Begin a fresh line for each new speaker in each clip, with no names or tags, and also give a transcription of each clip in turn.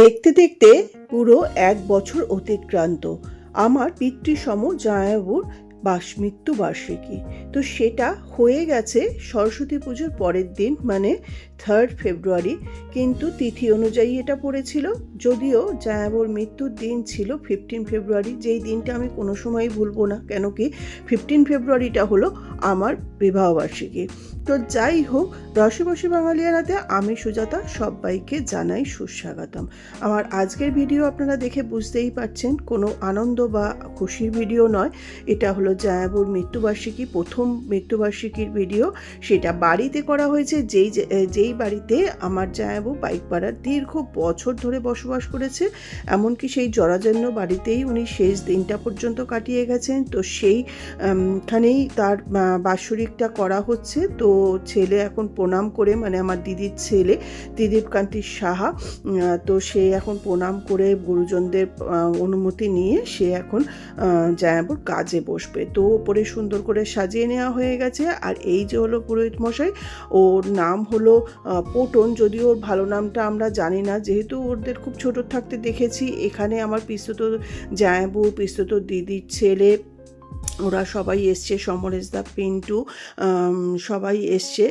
দেখতে দেখতে পুরো এক বছর অতিক্রান্ত আমার পিতৃসম জায়াবুর বাস বার্ষিকী তো সেটা হয়ে গেছে সরস্বতী পুজোর পরের দিন মানে থার্ড ফেব্রুয়ারি কিন্তু তিথি অনুযায়ী এটা পড়েছিল যদিও জায়াবর মৃত্যুর দিন ছিল ফিফটিন ফেব্রুয়ারি যেই দিনটা আমি কোনো সময়ই ভুলবো না কেন কি ফিফটিন ফেব্রুয়ারিটা হলো আমার বিবাহবার্ষিকী তো যাই হোক রসে বসে বাঙালিয়ানাতে আমি সুজাতা সবাইকে জানাই সুস্বাগতম আমার আজকের ভিডিও আপনারা দেখে বুঝতেই পারছেন কোনো আনন্দ বা খুশির ভিডিও নয় এটা হলো জায়াবুর মৃত্যুবার্ষিকী প্রথম মৃত্যুবার্ষিকীর ভিডিও সেটা বাড়িতে করা হয়েছে যেই যেই এই বাড়িতে আমার জায়াবু পাড়ার দীর্ঘ বছর ধরে বসবাস করেছে এমনকি সেই জরাজন্য বাড়িতেই উনি শেষ দিনটা পর্যন্ত কাটিয়ে গেছেন তো সেইখানেই তার বাৎসরিকটা করা হচ্ছে তো ছেলে এখন প্রণাম করে মানে আমার দিদির ছেলে ত্রিদীপকান্তি সাহা তো সে এখন প্রণাম করে গুরুজনদের অনুমতি নিয়ে সে এখন জায়াবুর কাজে বসবে তো ওপরে সুন্দর করে সাজিয়ে নেওয়া হয়ে গেছে আর এই যে হলো পুরোহিত মশাই ওর নাম হলো পোটন যদিও ওর ভালো নামটা আমরা জানি না যেহেতু ওদের খুব ছোট থাকতে দেখেছি এখানে আমার পিস্তত জায়াবু পিস্তত দিদির ছেলে ওরা সবাই এসছে সমরেশ দা পিন্টু সবাই এসছে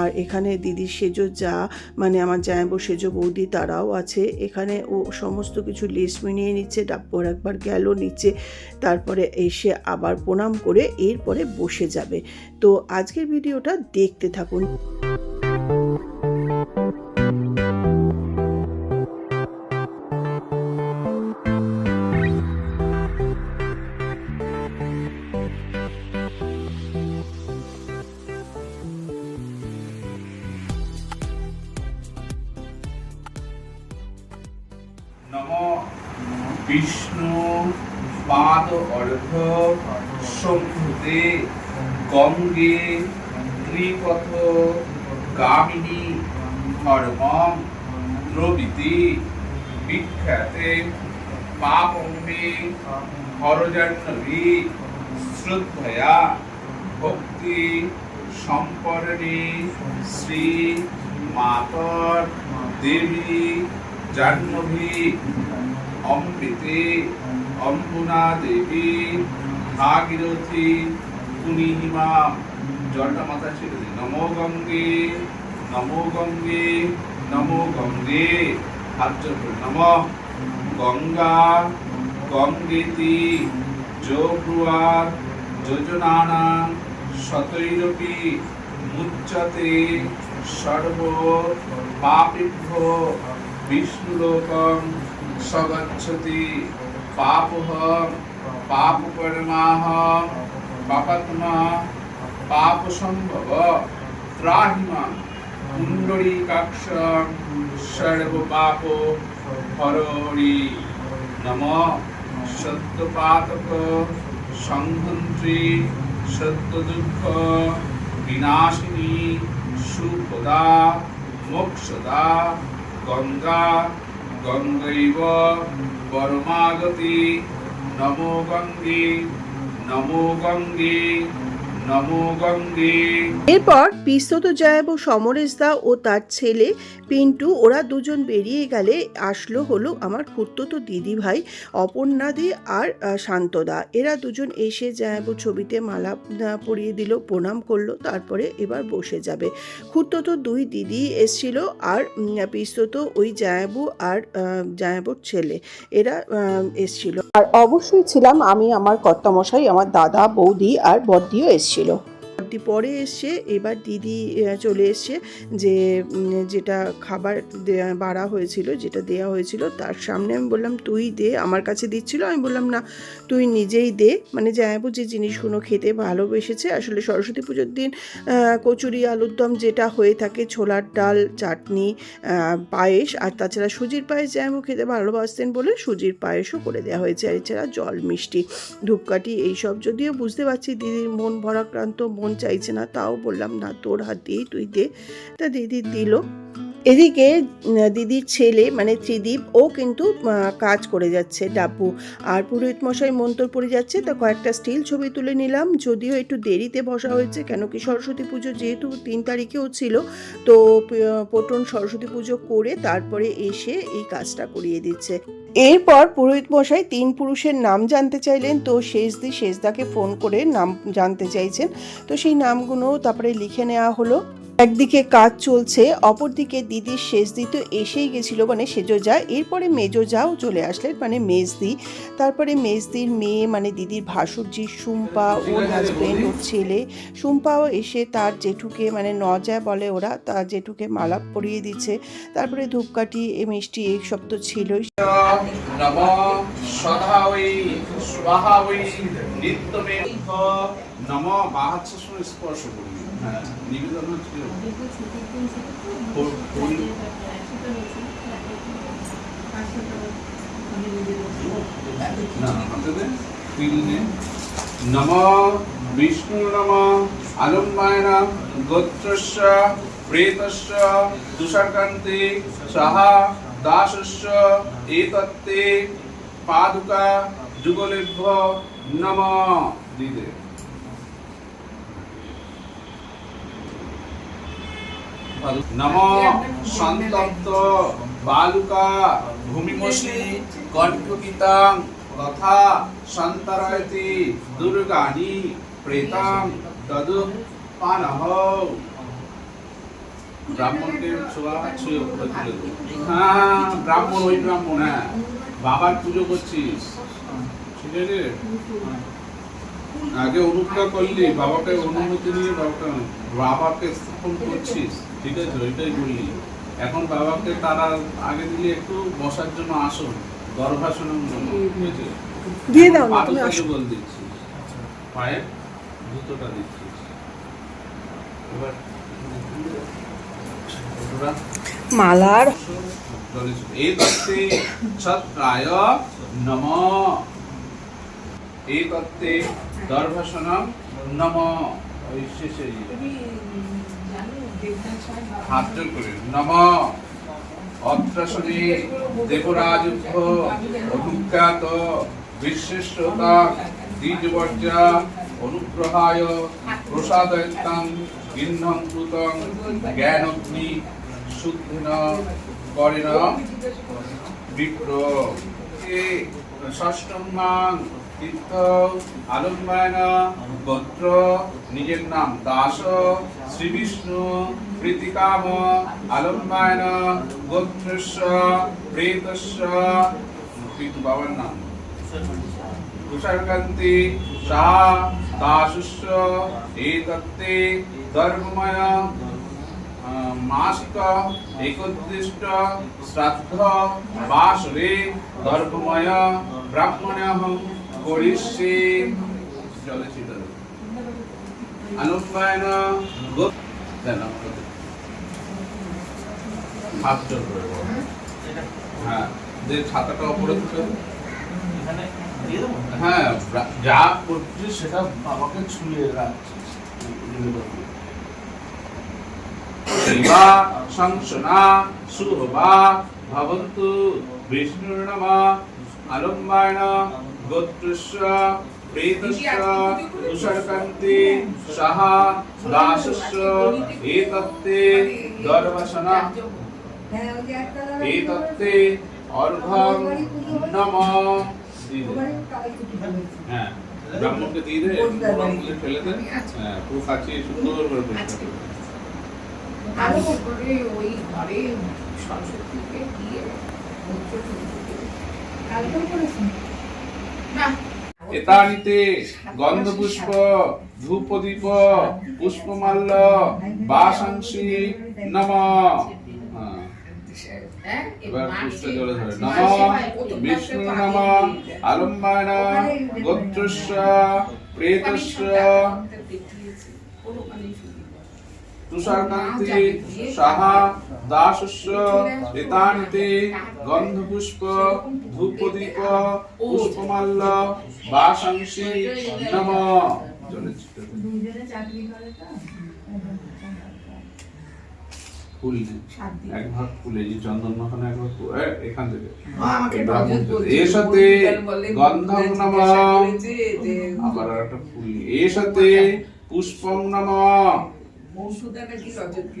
আর এখানে দিদি সেজো যা মানে আমার জায়াবো সেজো বৌদি তারাও আছে এখানে ও সমস্ত কিছু লিস্ট মিনিয়ে নিচ্ছে ডাব্বর একবার গেল নিচে তারপরে এসে আবার প্রণাম করে এরপরে বসে যাবে তো আজকের ভিডিওটা দেখতে থাকুন
যুগে ত্রিপথ কামিনী ধর্ম দ্রবিতি বিখ্যাতে পাপম্বে হরজাহ্নবী শ্রদ্ধয়া ভক্তি সম্পরণে শ্রী মাতর দেবী জাহ্নবী অমৃতে অম্বুনা দেবী ভাগীরথী পূর্ণিমা জলটা মাথায় ছেড়ে দিই নমো গঙ্গে নমো গঙ্গে নমো গঙ্গে হাত জোর করে নম গঙ্গা গঙ্গেতি যোগ্রুয়ার যোজনানাং শতৈরপি মুচ্চতে সর্ব পাপিভ্য বিষ্ণুলোকম সগচ্ছতি পাপহম পাপকর্মাহম বাপাত্মা পাপ সম্ভব ত্রাহিমান
কুণ্ডরী
কাক্ষ সর্বপাপ হরি নম সত্যপাতক সংহন্ত্রী সত্যদুঃখ বিনাশিনী সুপদা মোক্ষদা গঙ্গা গঙ্গৈব পরমাগতি নমো গঙ্গে নমো গঙ্গে
এরপর পিস্তত জয়াব সমরেশ দা ও তার ছেলে পিন্টু ওরা দুজন বেরিয়ে গেলে আসলো হলো আমার কুর্তত দিদি ভাই অপর্ণা আর শান্তদা এরা দুজন এসে জয়াব ছবিতে মালা পরিয়ে দিল প্রণাম করলো তারপরে এবার বসে যাবে কুর্তত দুই দিদি এসছিল আর পিস্তত ওই জয়াবু আর জয়াবুর ছেলে এরা এসছিল আর অবশ্যই ছিলাম আমি আমার কর্তামশাই আমার দাদা বৌদি আর বদ্দিও এসছিল chill মোটামুটি পরে এসছে এবার দিদি চলে এসছে যে যেটা খাবার বাড়া হয়েছিল যেটা দেয়া হয়েছিল তার সামনে আমি বললাম তুই দে আমার কাছে দিচ্ছিল আমি বললাম না তুই নিজেই দে মানে জায়াবু যে জিনিসগুলো খেতে ভালোবেসেছে আসলে সরস্বতী পুজোর দিন কচুরি আলুর দম যেটা হয়ে থাকে ছোলার ডাল চাটনি পায়েস আর তাছাড়া সুজির পায়েস জায়াবু খেতে ভালোবাসতেন বলে সুজির পায়েসও করে দেওয়া হয়েছে আর এছাড়া জল মিষ্টি ধূপকাঠি এইসব যদিও বুঝতে পারছি দিদির মন ভরাক্রান্ত মন চাইছে না তাও বললাম না তোর হাত দিয়েই তুই দে তা দিদি দিল এদিকে দিদির ছেলে মানে ত্রিদীপ ও কিন্তু কাজ করে যাচ্ছে ডাবু আর পুরোহিত মশাই মন্তর পড়ে যাচ্ছে তা কয়েকটা স্টিল ছবি তুলে নিলাম যদিও একটু দেরিতে বসা হয়েছে কেন কি সরস্বতী পুজো যেহেতু তিন তারিখেও ছিল তো পটন সরস্বতী পুজো করে তারপরে এসে এই কাজটা করিয়ে দিচ্ছে এরপর পুরোহিত মশাই তিন পুরুষের নাম জানতে চাইলেন তো শেষদি শেষদাকে ফোন করে নাম জানতে চাইছেন তো সেই নামগুলো তারপরে লিখে নেওয়া হলো একদিকে কাজ চলছে অপরদিকে দিদির শেষ দি তো এসেই গেছিল মানে সেজো যা এরপরে মেজো যাও চলে আসলেন মানে মেজদি তারপরে মেজদির মেয়ে মানে দিদির ভাসুরজি সুম্পা ওর হাজব্যান্ড ওর ছেলে সুম্পাও এসে তার জেঠুকে মানে নজা বলে ওরা তার জেঠুকে মালা পরিয়ে দিচ্ছে তারপরে ধূপকাঠি এ মিষ্টি এই সব তো ছিলই
নম বাহাচ্ছ স্পর্শ করি হ্যাঁ নিবেদন হচ্ছিল নম বিষ্ণু নম আলম্বায়ন গোত্রস্য প্রেতস্য তুষারকান্তি সাহা দাসস্য এতত্তে পাদুকা যুগলেভ্য নম দিদেব নম সন্তপ্ত বালুকা ভূমিমসি কণ্ঠকিতাং তথা সন্তরয়তি দুর্গাণী প্রেতাং পানহ ব্রাহ্মণকে ছোয়া ছুঁয়ে হ্যাঁ ব্রাহ্মণ ওই ব্রাহ্মণ হ্যাঁ বাবার পুজো করছিস ঠিক আছে আগে অনুগ্রহ করলি বাবাকে অনুমতি নিয়ে বাবাকে বাবাকে স্থাপন করছিস ঠিক আছে ওইটাই বললি এখন বাবাকে তারা আগে দিলে একটু বসার জন্য আসো গর্ভাসনের জন্য দিয়ে দাও না তুমি আসো বল দিচ্ছি পায়ে জুতোটা দিচ্ছি এবার মালার এতত্তে ছত্রায় নম এতত্তে দর্ভাসনম নম ঐ হাত জোর করে নম অত্রাসনে দেবরাজুদ্ধ অনুজ্ঞাত বিশ্বেশ্বতা দ্বিজবর্যা অনুগ্রহায় প্রসাদয়তাং গিহ্নং কৃতং জ্ঞানগ্নি শুদ্ধিন করেন বিপ্র ষষ্ঠ মান তীর্থ আলোকমায়ন গোত্র নিজের নাম দাস শ্রী বিষ্ণু প্রীতিকাম আলোকমায়ন গোত্রস্য প্রেতস্য পিতু বাবার নাম তুষারকান্তি সাহা দাসস্য এই তত্ত্বে ধর্মময় মাসিক একত্রিষ্ট শ্রাদ্ধ বাসরে ধর্মময় ব্রাহ্মণ্য করিষ্যে চলচ্চিত্র আনুপায়ন ভাবচর হ্যাঁ, হ্যাঁ যা করছিস সেটা বাবাকে ছুঁয়ে রাখছিস শিবা সংসনা শুভবা ভবন্তু বিষ্ণুর্ণমা আলম্বায়ণ গোত্রস্য প্রেতস্য তুষরকান্তি সাহা দাসস্য এতত্তে দর্বসনা হ্যাঁ, ব্রাহ্মণকে দিয়ে দে ফেলে দেন হ্যাঁ পুরো সুন্দর করে আচ্ছা। সরস্বতীকে দিয়ে করেছেন এতানিতে গন্ধপুষ্প ধূপদীপ পুষ্পমাল্য বাসংসি নম হ্যাঁ, এবার নম বিষ্ণু নম আলম্বায়ন তুষারকান্তি সাহা দাসস্য এতানতে গন্ধপুষ্প ধূপদীপ পুষ্পমাল্য বাসাংশী নম ফুল এক হ্যাঁ, এখান থেকে আবার একটা ফুল এর সাথে পুষ্পম নম কি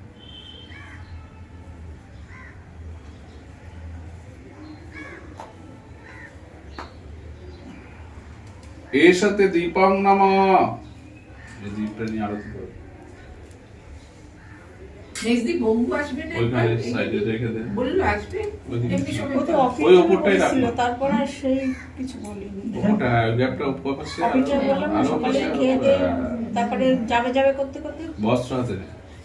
এসাতে দীপং নম দীপটা নিয়ে আরতি করবে কিছু
তারপরে যাবে যাবে করতে করতে
বস্ত্র হাতে নেই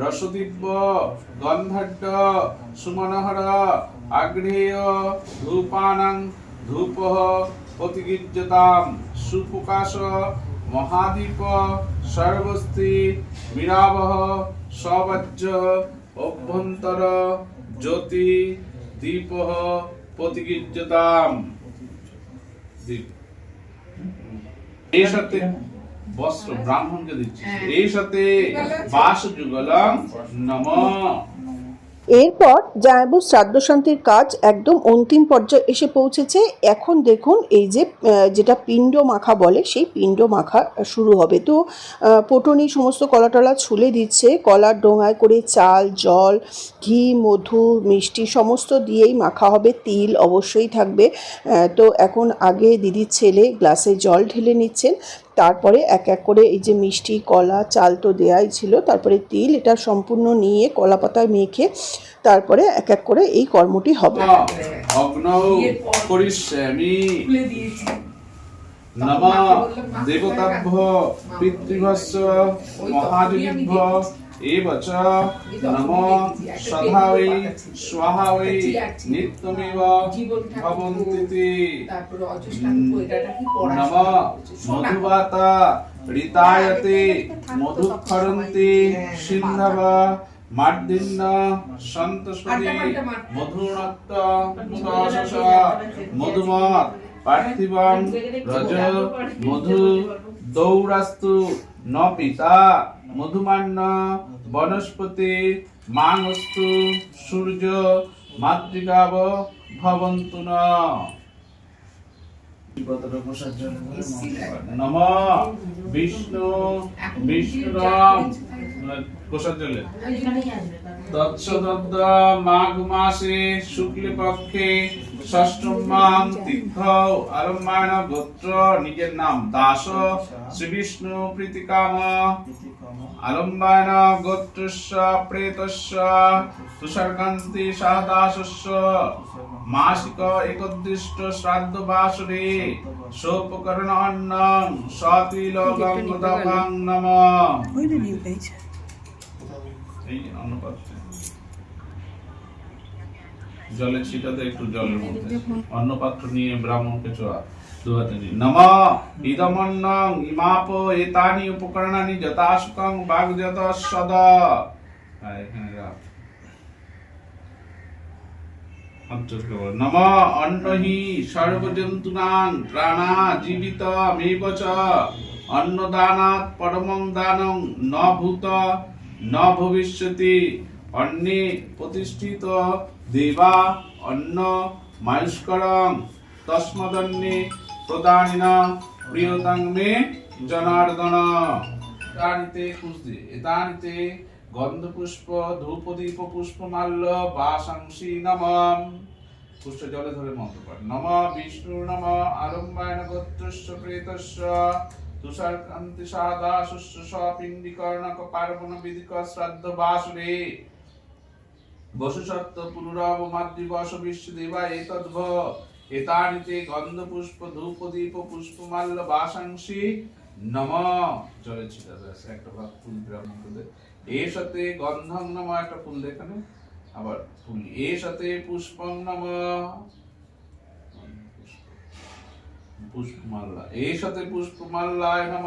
রসদিব্য গন্ধাঢ্য সুমনহর আগ্নেয় ধূপানাং ধূপ প্রতিগির্যতাম সুপ্রকাশ মহাদীপ সর্বস্থি বিরাবহ সবাজ্য অভ্যন্তর জ্যোতি দীপ প্রতিগির্যতাম দীপ এই সত্যি বস্ত্র আচ্ছা। ব্রাহ্মণকে দিচ্ছি এই হ্যাঁ। সাথে বাস যুগলম নম
এরপর জায়াবু শ্রাদ্ধ শান্তির কাজ একদম অন্তিম পর্যায়ে এসে পৌঁছেছে এখন দেখুন এই যে যেটা পিণ্ড মাখা বলে সেই পিণ্ড মাখা শুরু হবে তো পটনি সমস্ত কলাটলা ছুলে দিচ্ছে কলার ডোঙায় করে চাল জল ঘি মধু মিষ্টি সমস্ত দিয়েই মাখা হবে তিল অবশ্যই থাকবে তো এখন আগে দিদির ছেলে গ্লাসে জল ঢেলে নিচ্ছেন তারপরে এক এক করে এই যে মিষ্টি কলা চাল তো দেওয়াই ছিল তারপরে তিল এটা সম্পূর্ণ নিয়ে কলা পাতায় মেখে তারপরে এক এক করে এই কর্মটি হবে
নমা দেবতাভ্য পিতৃভস্য মহাদেবিভ্য এবচ च नमो सदा वै स्वाहा वै नित्यमेव भवन्तीति মধুক্ষরন্তি সিন্ধবা মার্দিন্ন সন্তস্পতি মধুরত্ত মুদাশস মধুমত পার্থিবম রজ মধু দৌরাস্তু ন পিতা মধুমান্য বনস্পতি মানস্তু সূর্য মাতৃকাব ভবন্তু ন নম বিষ্ণু বিষ্ণুরাম কোষাঞ্চলে তৎসদন্ত মাঘ মাসে শুক্লপক্ষে ষষ্ঠমাং তীর্থ আলম্বায়ন গোত্র নিজের নাম দাস শ্রী বিষ্ণু প্রীতিকাম আলম্বায়ন তুষারকান্তি মাসিক একদৃষ্ট শ্রাদ্ধ বাসরে সোপকরণ নম জলের ছিটাতে একটু জলের মধ্যে অন্য পাত্র নিয়ে ব্রাহ্মণকে চোয়া নম জীবিত অন্নদান পরম দান পরমং দানং ন ভূত ন ভবিষ্যতি অন্য প্রতিষ্ঠিত দেবা অন্ন মায়ুষ্করং তস্মদন্নে প্রদানিন প্রিয়তাংমে মে জনার্দন তানিতে কুস্তি এতানিতে গন্ধপুষ্প ধূপ দীপ পুষ্পমাল্য বাসাংসি নমম পুষ্ট জলে ধরে মন্ত্র কর নম বিষ্ণু নম আলম্বায়ন গোত্রস্য প্রেতস্য তুষার কান্তি সাদা শুশ্রূষ পিণ্ডিকর্ণক পার্বণ বিধিক শ্রাদ্ধ বাসুরে বসুসত্ত পুনরব মাতৃবশ বিশ্বদেবা এতদ্ভ এতানিতে গন্ধপুষ্প ধূপ দীপ পুষ্পমাল্য বাসাংশী নম চলেছিল একটা ফুল গ্রাম সাথে নম একটা ফুল আবার ফুল এর সাথে পুষ্পম নম পুষ্পমাল্লা এর সাথে পুষ্পমাল্লায় নম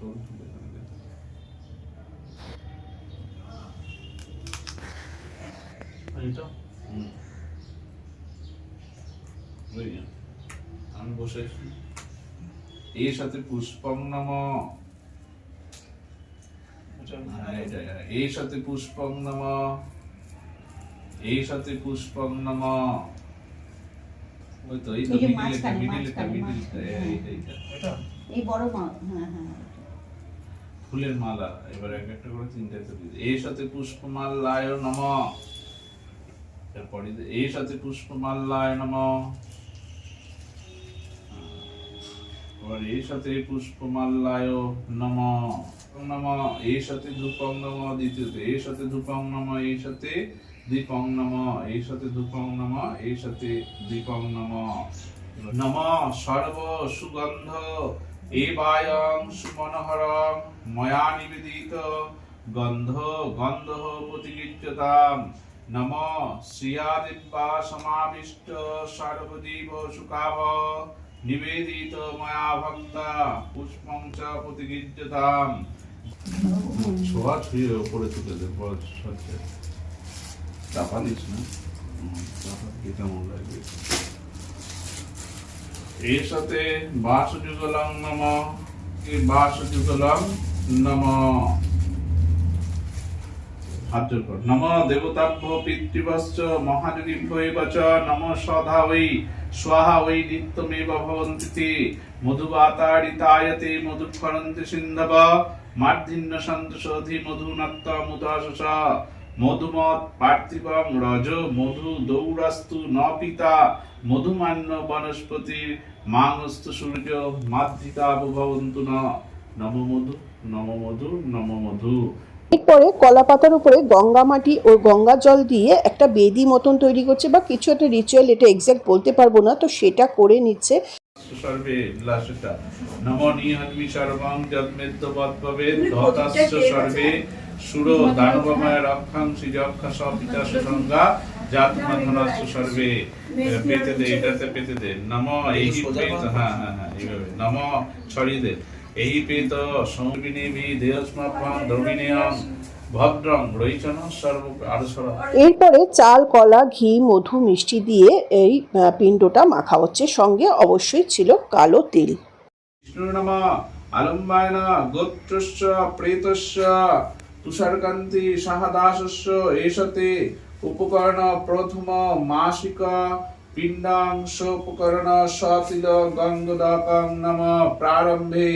আমি বসে এর সাথে পুষ্পম নম এই সাথে পুষ্পম নম এই সাথে পুষ্পম নম ওই তো এই তো মিডিলটা মিডিলটা মিডিলটা এইটা
এই বড় হ্যাঁ হ্যাঁ
ফুলের মালা এবার এক একটা করে তিনটা দিতে এই সাথে পুষ্পমাল্লায় নম এরপরে এই সাথে পুষ্পমাল্লায় নম এবার সাথে পুষ্পমাল্লায় নম নম এই সাথে ধূপং নম দ্বিতীয়ত এই সাথে ধূপং নম এই সাথে দীপং নম সাথে ধূপং নম সাথে দীপং নম নম সর্ব সুগন্ধ এবায়ং সুমনোহরং ময়া নিবেদিত গন্ধ গন্ধ প্রতিগিচ্যতাম নম শ্রিয়াদিব্যা সমাবিষ্ট সর্বদীপ সুকাব নিবেদিত ময়া ভক্তা পুষ্পং চ প্রতিগিজ্যতাম ছোঁয়া ছুঁয়ে ওপরে তুলে দেব চাপা না চাপা কেটে মন লাগবে এসতে বাসযুগলং নম বাসযুগলং নম হাতের পর নম দেবতাভ্য পিতৃভশ্চ মহাযোগিভ্য এবচ নম সধা ওই স্বাহা ওই নিত্যমেব ভবন্তি মধুবাতাড়িতায়তে মধুক্ষরন্তি সিন্ধব মার্ধিন্য সন্তোষধি মধুনত্তা মুদাশসা মধুমত পার্থিবম রজ মধু দৌরাস্তু ন পিতা মধুমান্য বনস্পতি মাংস্ত সূর্য মাতৃতা ভবন্তু ন নম মধু নম মধু নম মধু
এরপরে কলা পাতার উপরে গঙ্গা মাটি ও গঙ্গা জল দিয়ে একটা বেদি মতন তৈরি করছে বা কিছু একটা রিচুয়াল এটা এক্স্যাক্ট বলতে পারবো না তো সেটা করে নিচ্ছে
সর্বে সর্বং জন্মেদ্য ধতাস্য সর্বে সুর দানবময় রক্ষাং শ্রীরক্ষা সপিতা সুসংজ্ঞা জাতমাধনাস্য সর্বে পেতে দে এটাতে পেতে দে নম এই পেত হ্যাঁ হ্যাঁ হ্যাঁ এইভাবে নম ছড়িয়ে দে এই পেত সৌমিনী বি দেহস্মাপং দ্রবিণীয়ং ভদ্রং রইচন সর্ব আরসর
এরপরে চাল কলা ঘি মধু মিষ্টি দিয়ে এই পিণ্ডটা মাখা হচ্ছে সঙ্গে অবশ্যই ছিল কালো তিল
বিষ্ণু নম আলম্বায়না গোত্রস্য প্রেতস্য তুষারকান্তি সাহাদাসস্য এসতে উপকরণ প্রথম মাসিক পিণ্ডাংশ উপকরণ সতিল গঙ্গদকং নম প্রারম্ভে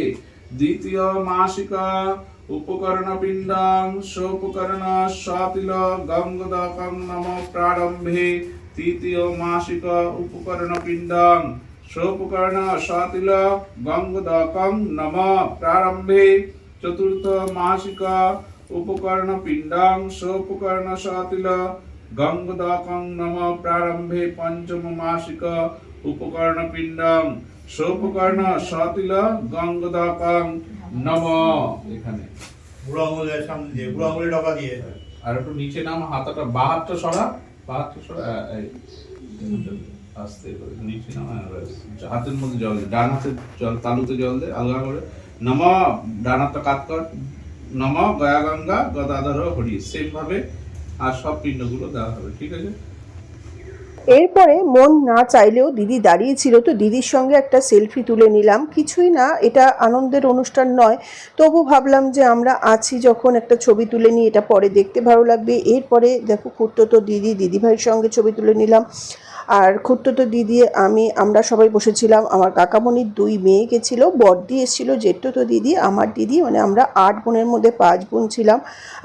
দ্বিতীয় মাসিক উপকরণ পিণ্ডাংশ উপকরণ সতিল গঙ্গদকং নম প্রারম্ভে তৃতীয় মাসিক উপকরণ পিণ্ডাং সোপকরণ সতিল গঙ্গদকং নম প্রারম্ভে চতুর্থ মাসিক উপকরণ পিণ্ডাং উপকরণ সাতিল গঙ্গদাকং নম প্রারম্ভে পঞ্চম মাসিক উপকরণ পিণ্ডাং সোপকর্ণ সাতিল গঙ্গদাকং নম এখানে বুড়ো আঙুলের সামনে দিয়ে বুড়ো আঙুলের ডবা দিয়ে আর একটু নিচে নাম হাতাটা বাহাত্তর সরা বাহাত্তর সরা আস্তে করে নিচে নাম হাতের মধ্যে জল ডান হাতে জল তালুতে জল দে আলগা করে নম ডান হাতটা কাত কর নম গয়াগঙ্গা গদাধর হরি ভাবে আর সব পিণ্ডগুলো দেওয়া হবে ঠিক আছে
এরপরে মন না চাইলেও দিদি দাঁড়িয়ে ছিল তো দিদির সঙ্গে একটা সেলফি তুলে নিলাম কিছুই না এটা আনন্দের অনুষ্ঠান নয় তবু ভাবলাম যে আমরা আছি যখন একটা ছবি তুলে নিই এটা পরে দেখতে ভালো লাগবে এরপরে দেখো তো দিদি দিদিভাইয়ের সঙ্গে ছবি তুলে নিলাম আর তো দিদি আমি আমরা সবাই বসেছিলাম আমার কাকামণির দুই মেয়ে গেছিলো বড়দি এসেছিল তো দিদি আমার দিদি মানে আমরা আট বোনের মধ্যে পাঁচ বোন ছিলাম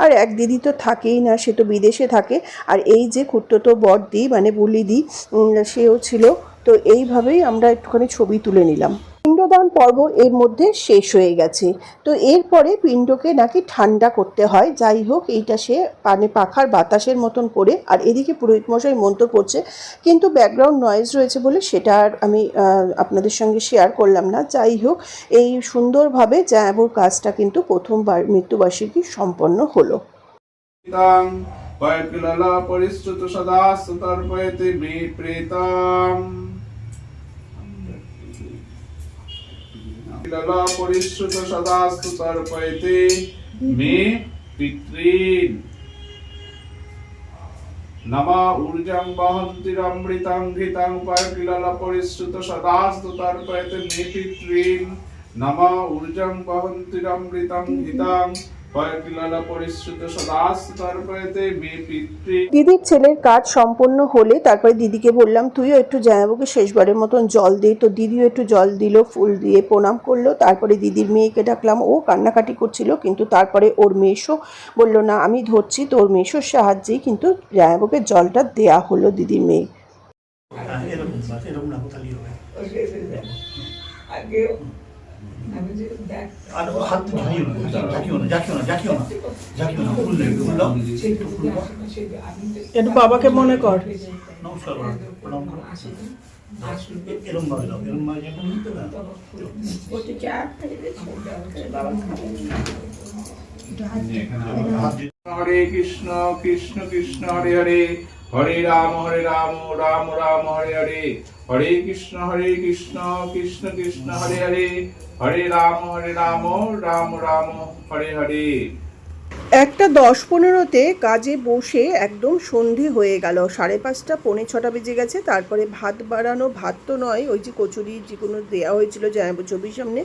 আর এক দিদি তো থাকেই না সে তো বিদেশে থাকে আর এই যে তো বড়দি মানে বলিদি সেও ছিল তো এইভাবেই আমরা একটুখানি ছবি তুলে নিলাম পিণ্ডদান পর্ব এর মধ্যে শেষ হয়ে গেছে তো এরপরে পিণ্ডকে নাকি ঠান্ডা করতে হয় যাই হোক এইটা সে পানে পাখার বাতাসের মতন করে আর এদিকে পুরোহিত মশাই মন্ত্র পড়ছে কিন্তু ব্যাকগ্রাউন্ড নয়েজ রয়েছে বলে সেটা আর আমি আপনাদের সঙ্গে শেয়ার করলাম না যাই হোক এই সুন্দরভাবে জায়াবুর কাজটা কিন্তু প্রথমবার মৃত্যুবার্ষিকী সম্পন্ন হলো
সদা পরিশ্রুত নমা ঊর্জং বহন্তিরমৃতং পরিশ্রুত সদাস্তু তর্পয়তে মে পিতৃন নমা ঊর্জং বহন্তিরমৃতং ঘৃতং
দিদির ছেলের কাজ সম্পন্ন হলে তারপরে দিদিকে বললাম তুইও একটু জানাবোকে শেষবারের মতন জল দে তো দিদিও একটু জল দিল ফুল দিয়ে প্রণাম করলো তারপরে দিদির মেয়েকে ডাকলাম ও কান্নাকাটি করছিল কিন্তু তারপরে ওর মেশো বললো না আমি ধরছি তো ওর মেশোর সাহায্যেই কিন্তু জানাবোকে জলটা দেয়া হলো দিদির মেয়ে হ্যাঁ, এরকম একটু বাবাকে
মনে কর নমস্কার হরে কৃষ্ণ কৃষ্ণ কৃষ্ণ হরে হরে হরে রাম হরে রাম রাম রাম হরে হরে হরে কৃষ্ণ হরে কৃষ্ণ কৃষ্ণ কৃষ্ণ হরে হরে হরে রাম হরে রাম রাম রাম হরে হরে
একটা দশ পনেরোতে কাজে বসে একদম সন্ধে হয়ে গেল সাড়ে পাঁচটা পৌনে ছটা বেজে গেছে তারপরে ভাত বাড়ানো ভাত তো নয় ওই যে কচুরি যেগুলো দেওয়া হয়েছিল ছবির সামনে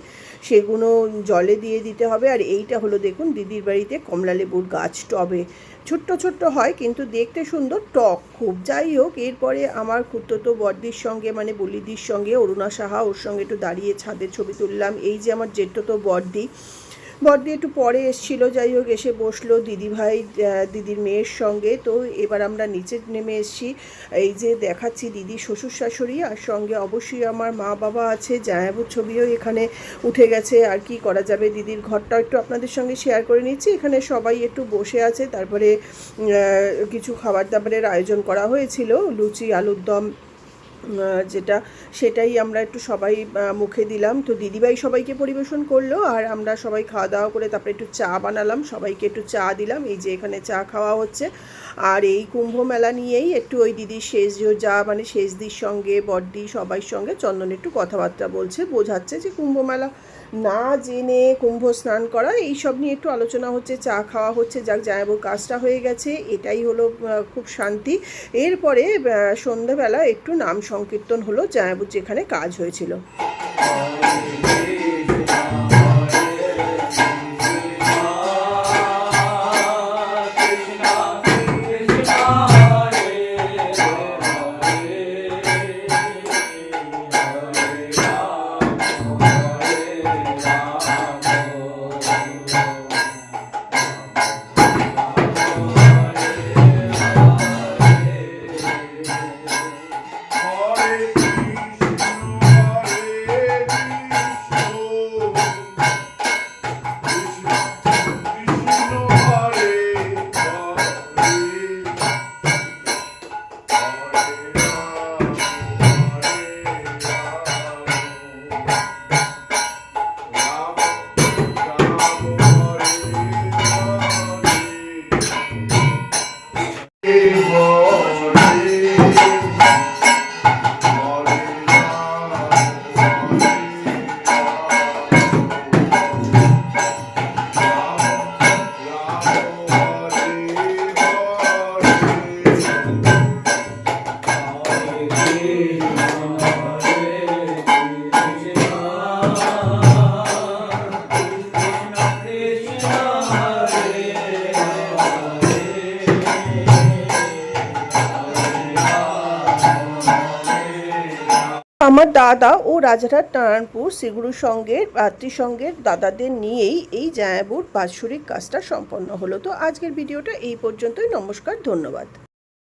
সেগুলো জলে দিয়ে দিতে হবে আর এইটা হলো দেখুন দিদির বাড়িতে কমলা লেবুর গাছ টবে ছোট্ট ছোট্ট হয় কিন্তু দেখতে সুন্দর টক খুব যাই হোক এরপরে আমার তো বর্দির সঙ্গে মানে বলিদির সঙ্গে অরুণা সাহা ওর সঙ্গে একটু দাঁড়িয়ে ছাদের ছবি তুললাম এই যে আমার তো বর্দি বড়দি একটু পরে এসেছিলো যাই হোক এসে বসলো দিদিভাই দিদির মেয়ের সঙ্গে তো এবার আমরা নিচে নেমে এসেছি এই যে দেখাচ্ছি দিদি শ্বশুর শাশুড়ি আর সঙ্গে অবশ্যই আমার মা বাবা আছে জায়াবুর ছবিও এখানে উঠে গেছে আর কি করা যাবে দিদির ঘরটা একটু আপনাদের সঙ্গে শেয়ার করে নিচ্ছি এখানে সবাই একটু বসে আছে তারপরে কিছু খাবার দাবারের আয়োজন করা হয়েছিল লুচি আলুর দম যেটা সেটাই আমরা একটু সবাই মুখে দিলাম তো দিদিভাই সবাইকে পরিবেশন করলো আর আমরা সবাই খাওয়া দাওয়া করে তারপরে একটু চা বানালাম সবাইকে একটু চা দিলাম এই যে এখানে চা খাওয়া হচ্ছে আর এই কুম্ভ মেলা নিয়েই একটু ওই দিদির শেষ যা মানে শেষদির সঙ্গে বড্ডি সবাই সঙ্গে চন্দন একটু কথাবার্তা বলছে বোঝাচ্ছে যে কুম্ভ মেলা না জেনে কুম্ভ স্নান করা এইসব নিয়ে একটু আলোচনা হচ্ছে চা খাওয়া হচ্ছে যাক জায়াবুর কাজটা হয়ে গেছে এটাই হলো খুব শান্তি এরপরে সন্ধ্যাবেলা একটু নাম সংকীর্তন হলো জায়াবুর যেখানে কাজ হয়েছিল রাজারহাট নারায়ণপুর সিগুরু সঙ্গের ভাতৃসঙ্গের দাদাদের নিয়েই এই জায়াবুর বাৎসরিক কাজটা সম্পন্ন হলো তো আজকের ভিডিওটা এই পর্যন্তই নমস্কার ধন্যবাদ